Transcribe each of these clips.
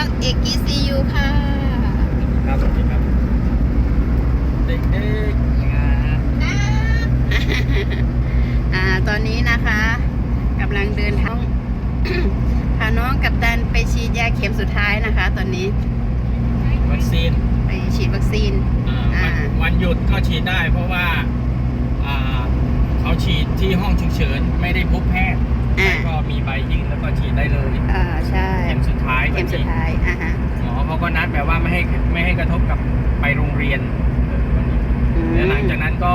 ช่องเอกกี้ซียูค่ะ ครับสวัสดีครับ เด็กๆนะครับอ่าตอนนี้นะคะกำลังเดินทางพาน้องกับตันไปฉีดยาเข็มสุดท้ายนะคะ ตอนนี้วัคซีนไปฉีดวัคซีนอ่าอ่าวันวันหยุดก็ฉีดได้เพราะว่าอ่า เขาฉีดที่ห้องฉุกเฉินไม่ได้พบแพทย์ อ่า แล้วก็มีใบยื่นแล้วก็ฉีดได้เลยอ่าใช่เข็มสุดท้ายเข็มสุดท้ายอ่าฮะหมอเขาก็นัดแบบว่าไม่ให้ไม่ให้กระทบกับไปโรงเรียนเออวันนี้อืมแล้วหลังจากนั้นก็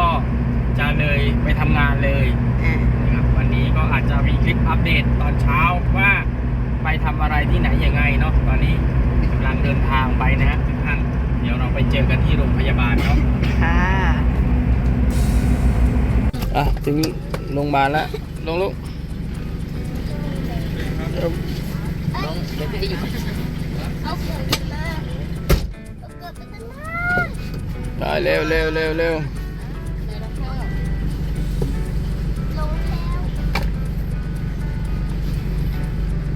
จะเลยไปทำงานเลยอ่านะครับวันนี้ก็อาจจะมีคลิปอัปเดตตอนเช้าว่าไปทำอะไรที่ไหนยังไงเนาะตอนนี้กำลังเดินทางไปนะฮะทุกท่านเดี๋ยวเราไปเจอกันที่โรงพยาบาลเนาะ ค่ะ อะถึงโรงพยาบาลแล้วลงลูก เดี๋ยวพี่จะอยู่ไปเร็วเร็วเร็วเร็ว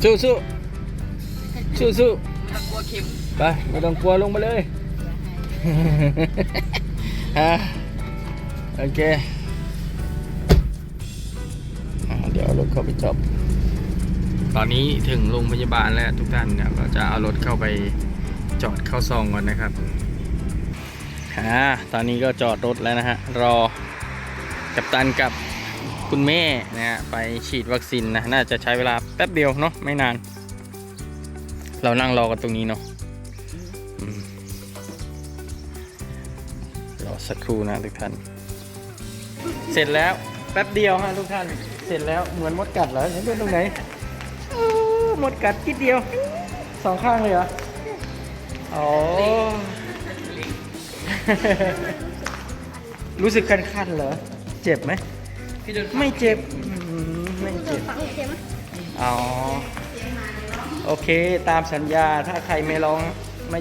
สู้สู้สู้สู้ตะกัวเข็มไปไม่ต้องกลัวลงมาเลยฮะโอเคอะเดี๋ยวเอารถเข้าไปจอบ ตอนนี้ถึงโรงพยาบาลแล้วทุกท่านเนี่ยก็จะเอารถเข้าไปจอดเข้าซองก่อนนะครับอ่าตอนนี้ก็จอดรถแล้วนะฮะรอกับตันกับคุณแม่นะฮะไปฉีดวัคซีนนะน่าจะใช้เวลาแป๊บเดียวเนาะไม่นาน เรานั่งรอกันตรงนี้เนาะรอสักครู่นะทุกท่าน เสร็จแล้วแป๊บเดียวฮะทุกท่าน เสร็จแล้วเหมือนมดกัดเหรอเห็นเป็นตรงไหน มดกัดคิดเดียว สองข้างเลยเหรอ อ๋อ รู้สึกคันๆเหรอ เจ็บไหม ไม่เจ็บอืมไม่เจ็บ อ๋อ โอเค ตามสัญญา ถ้าใครไม่ร้องไม่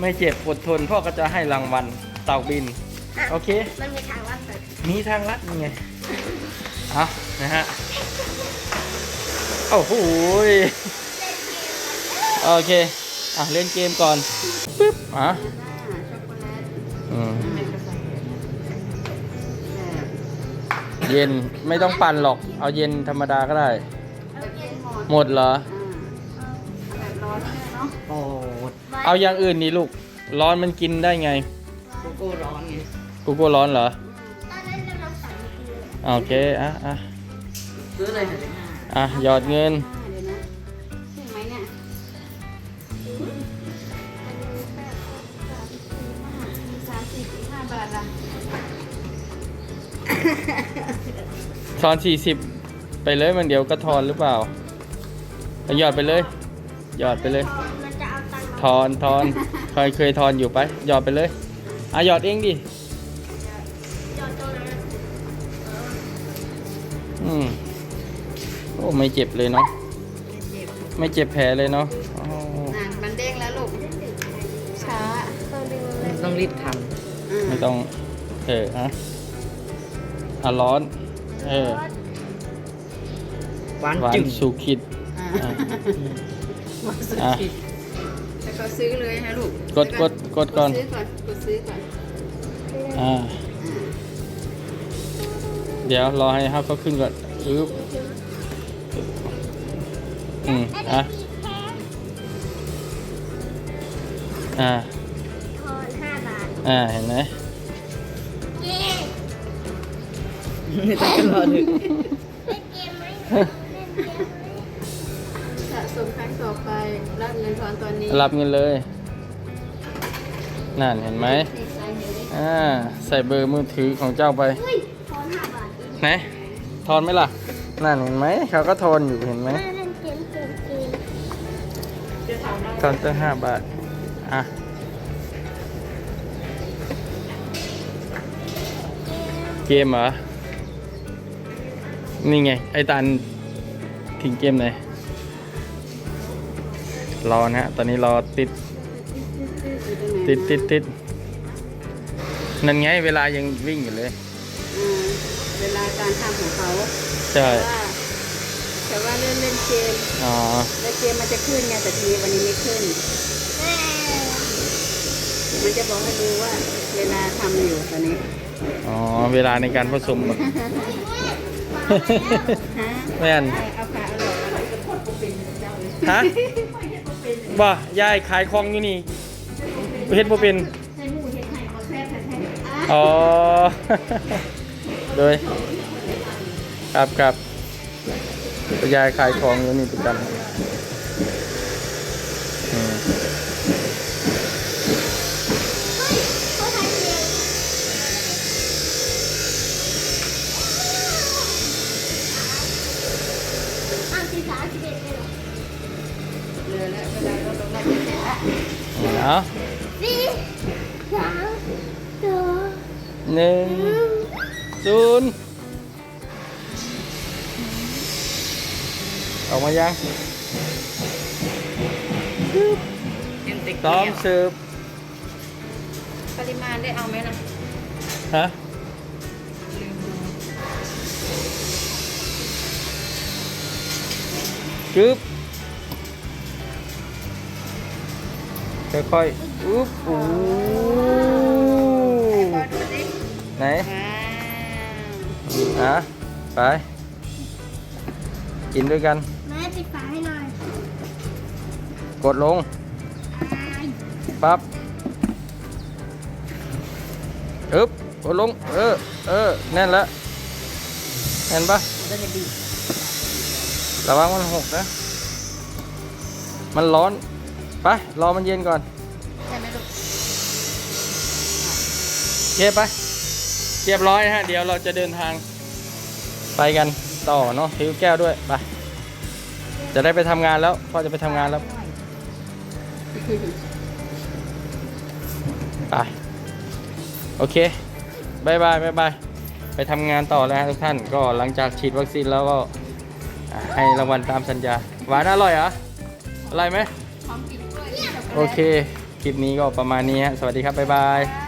ไม่เจ็บอดทนพ่อก็จะให้รางวัลเต่าบิน โอเค มันมีทางลัดเลยมีทางลัดยังไง เอานะฮะ โอ้โหยโอเค อะ เล่นเกมก่อน ปึ๊บ อะอืมเย็นไม่ต้องปั่นหรอก เอาเย็นธรรมดาก็ได้ หมดเหรอร้อนเนาะโอ้เอาอย่างอื่นนี่ลูก ร้อนมันกินได้ไงโกโก้ร้อนไงกูกลัวร้อนเหรอตอนนั้นเราสั่งคือโอเค อะอะซื้อเลยค่ะเดี๋ยวนะ อะหยอดเงินเดี๋ยวนะถึงไหมเนี่ยสามสี่สี่ห้าบาทละทอนสี่สิบไปเลยมันเดี๋ยวก็ทอนหรือเปล่าเอาหยอดไปเลย หยอดไปเลยมันจะเอาตังค์ทอนทอนเคยเคยทอนอยู่ไป หยอดไปเลยอะหยอดเองดิจอดตรงนั้นอืมโอ้ไม่เจ็บเลยเนาะเจ็บไม่เจ็บแผลเลยเนาะอ๋ออะมันเด้งแล้วลูกช้าตัวดึงเลยต้องรีบทไม่ต้อง เอออะอะร้อน เออหวานหวานจึงสุขิด อ่าอะมาซื้ออะผิดแล้วก็ซื้อเลยฮะลูกกดกดกดก่อน ซื้อก่อนกดซื้อก่อนอ่า เดี๋ยวรอให้เขาเขาขึ้นก่อนอึ๊บ อืมอะอ่าทอนห้าบาทอ่าเห็นไหมเย้ไม่ต้องกันรอถึงเล่นเกมไหมเล่นเกมไหมสะสมครั้งต่อไปรับเงินทอนตอนนี้รับเงินเลย นั่นเห็นไหมนี่ใส่เห็นไหมอ่าใส่เบอร์มือถือของเจ้าไปเฮ้ยทอนห้าบาทเองไหนทอนไหมล่ะ นั่นเห็นไหมเขาก็ทอนอยู่เห็นไหมมาเล่นเกมเกมเกมทอนตั้งห้าบาท อะ เกมเหรอ นี่ไง ไอตันถึงเกมไหน รอนะฮะ ตอนนี้รอติด ติดติดติดนั่นไง เวลายังวิ่งอยู่เลยอ่า เวลาการทำของเขาใช่แต่ว่าแต่ว่าเล่นเล่นเกมออ๋อแล้วเกมมันจะขึ้นไงแต่ทีวันนี้ไม่ขึ้นแม่มันจะบอกให้ดูว่า เวลาทำอยู่ตอนนี้อ๋อเวลาในการผสมฮะแม่นเอาขาเอาหลอกอะไรก็พดเป็นเจ้าเลยฮะว่ายายขายของอยู่นี่เฮ็ดบ่เป็นใส่หมูเห็ดไข่ขอแซ่บแท้ๆอ๋อ โดยครับครับยายขายของอยู่นี่ประจำอืมเขาทำเองอ้าวสี่สามสอ็ดเลยเหรอเรือแล้วเวลาเราลง จะแช่ละเอาสี่สามสองหนึ่งหนึ่งศูนย์ออกมายังยังติดซ้อมสืบปริมาณได้เอาไหมนะฮะลืมดูกึบค่อยๆอุ๊บอู้พอดูสิไหนว้าว อะไป กินด้วยกัน แม่ปิดฝาให้หน่อยกดลงอายปั๊บอึ๊บกดลง เออ เออ แน่นแล้วแน่นปะมันก็จะดีระวังมันหกนะ มันร้อน ไป รอมันเย็นก่อน ใช่ไหมลูกเก็บไป เรียบร้อยนะฮะ เดี๋ยวเราจะเดินทางไปกันต่อเนาะถือแก้วด้วยไปจะได้ไปทำงานแล้วพ่อจะไปทำงานแล้วไปโอเคบายบายบายบายไปทำงานต่อแล้วฮะทุกท่านก็หลังจากฉีดวัคซีนแล้วก็อ่าให้รางวัลตามสัญญาหวานอร่อยเหรออร่อยไหมพร้อมกินกล้วยโอเค คลิปนี้ก็ประมาณนี้ฮะสวัสดีครับบ๊ายบายค่ะ